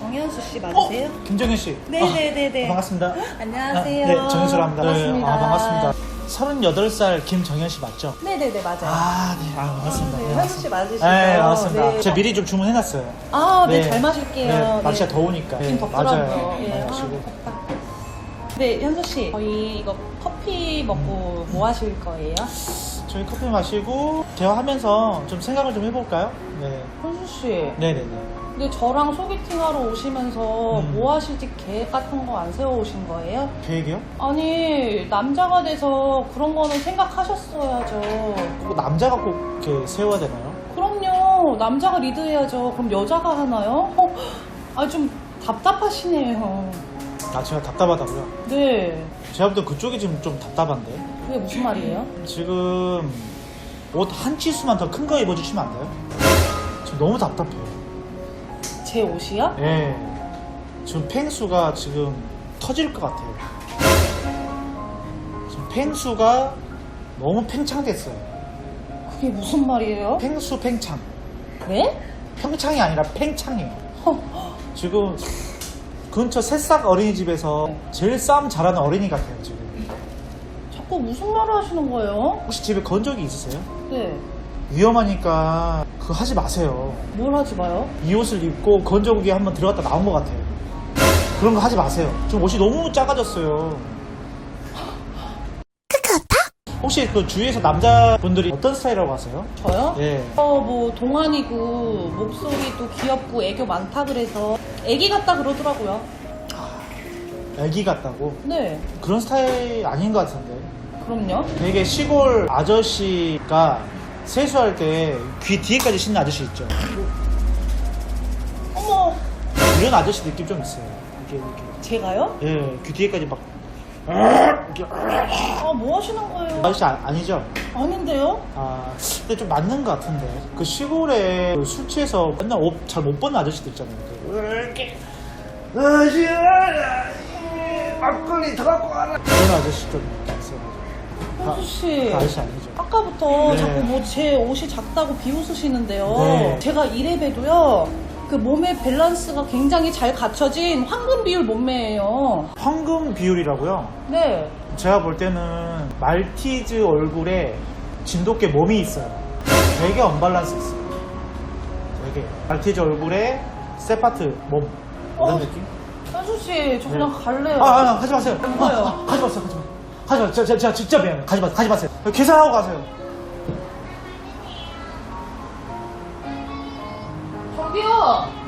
정현수 씨 맞으세요? 어? 김정현 씨. 네네네네. 아, 반갑습니다. 안녕하세요. 아, 네, 정현수랍니다. 반갑습니다. 아, 반갑습니다. 38살 김정현 씨 맞죠? 네네네 맞아요. 아, 네. 아, 반갑습니다. 네, 네, 현수 씨 맞으시죠? 네, 반갑습니다. 네. 제가 미리 좀 주문해놨어요. 아, 네, 잘 마실게요. 네, 날씨가 네. 더우니까. 네. 맞아요. 예. 많이 아. 덥다. 네, 현수 씨, 저희 이거 커피 먹고 뭐 하실 거예요? 저희 커피 마시고 대화하면서 좀 생각을 좀 해볼까요? 네. 현수 씨, 네네네. 근데 저랑 소개팅하러 오시면서 음. 뭐 하실지 계획 같은 거 안 세워 오신 거예요? 계획이요? 아니, 남자가 돼서 그런 거는 생각하셨어야죠. 꼭 남자가 꼭 이렇게 세워야 되나요? 그럼요, 남자가 리드해야죠. 그럼 여자가 하나요? 어, 아, 좀 답답하시네요. 아, 제가 답답하다고요? 네, 제가 볼때 그쪽이 지금 좀 답답한데. 그게 무슨 말이에요? 지금 옷 한 치수만 더 큰 거 입어주시면 안 돼요? 지금 너무 답답해요. 제 옷이요? 예. 지금 팽수가 지금 터질 것 같아요. 지금 팽수가 너무 팽창됐어요. 그게 무슨 말이에요? 팽수 팽창. 네? 평창이 아니라 팽창이에요. 허, 지금 근처 새싹 어린이집에서 네. 제일 싸움 잘하는 어린이 같아요, 지금. 자꾸 무슨 말을 하시는 거예요? 혹시 집에 건조기 있으세요? 네, 위험하니까 그거 하지 마세요. 뭘 하지 마요? 이 옷을 입고 건조기에 한번 들어갔다 나온 것 같아요. 그런 거 하지 마세요. 지금 옷이 너무 작아졌어요. 혹시 그 주위에서 남자분들이 어떤 스타일이라고 하세요? 저요? 예. 어, 뭐, 동안이고, 목소리도 귀엽고, 애교 많다 그래서, 애기 같다 그러더라고요. 애기 같다고? 네, 그런 스타일 아닌 것 같은데. 그럼요. 되게 시골 아저씨가 세수할 때 귀 뒤에까지 씻는 아저씨 있죠. 어머, 이런 아저씨 느낌 좀 있어요. 이게 이렇게. 제가요? 예, 귀 뒤에까지 막. 이렇게 아, 뭐 하시는 거예요? 아저씨 아, 아니죠? 아닌데요? 아, 근데 좀 맞는 것 같은데. 그 시골에 그술 취해서 맨날 옷 잘 못 벗는 아저씨들 있잖아요. 그 이렇게. 아저씨, 막걸리 더 갖고 와라. 그런 아저씨 좀 있어가 지고. 현수씨. 그 아저씨 아니죠. 아까부터 네. 자꾸 뭐 제 옷이 작다고 비웃으시는데요. 네. 제가 이래봬도요, 그 몸의 밸런스가 굉장히 잘 갖춰진 황금 비율 몸매예요. 황금 비율이라고요? 네. 제가 볼 때는 말티즈 얼굴에 진돗개 몸이 있어요. 되게 언밸런스 있어요. 되게. 말티즈 얼굴에 세파트 몸. 이런 어. 느낌? 현수 씨, 저 그냥 갈래요. 아, 아, 아, 하지 마세요. 뭐예요? 아, 아, 하지 마세요. 하지 마세요. 하지 마세요. 제가, 제가 진짜 미안해요. 가지 마세요. 가지 마세요. 계산하고 가세요. 저기요!